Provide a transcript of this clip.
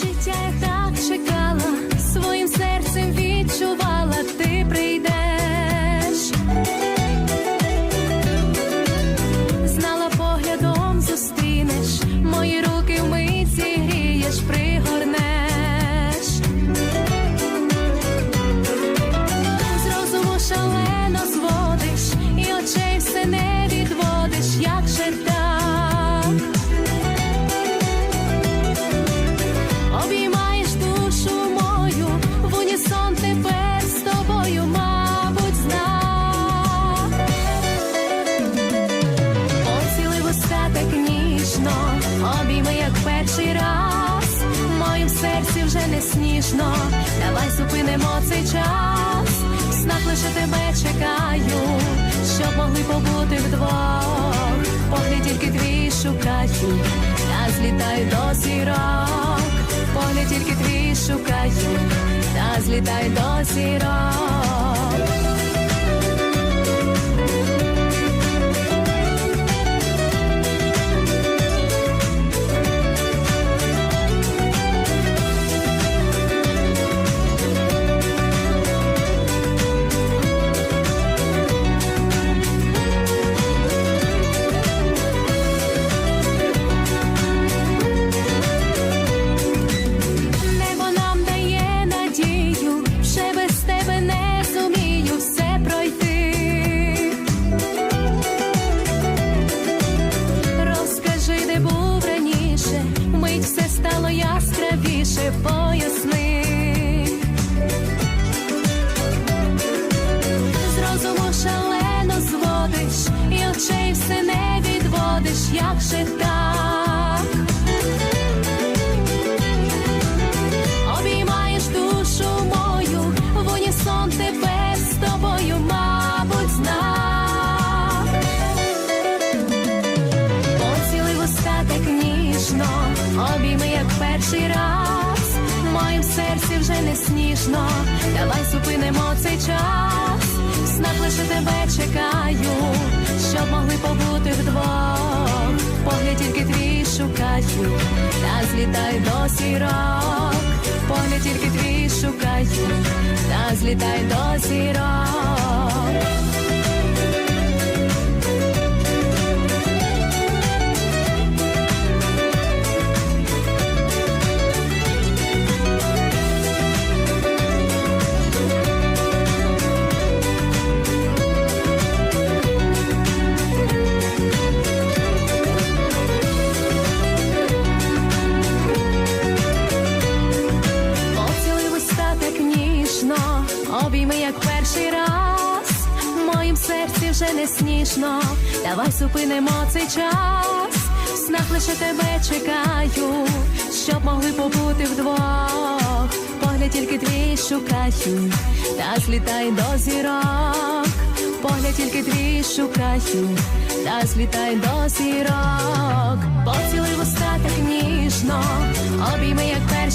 життя перший раз. В моїм серці вже не сніжно, давай зупинимо цей час. В снах лише тебе чекаю, щоб могли побути вдвох. Погляд тільки твій шукаю, та злітаю до зірок. Погляд тільки твій шукаю, та злітаю до зірок. Шалено зводиш, і очей все не відводиш, як же так. Обіймаєш душу мою, в унісон тепер з тобою, мабуть, знак. Поцілив уста так ніжно, обійми, як перший раз. В моїм серці вже не сніжно, давай зупинимо цей час. В лише тебе чекаю, щоб могли побути вдвох. Погляд тільки твій шукаю, та злітай до сірок, Погляд тільки твій шукаю, та злітай до зірок. Обійми, як перший раз. В моїм серці вже не сніжно, давай зупинимо цей час. В снах лише тебе чекаю, щоб могли побути вдвох. Погляд тільки твій шукаю, та злітай до зірок. Погляд тільки твій шукаю, та злітай до зірок. Поцілуй в уста так ніжно, обійми, як перший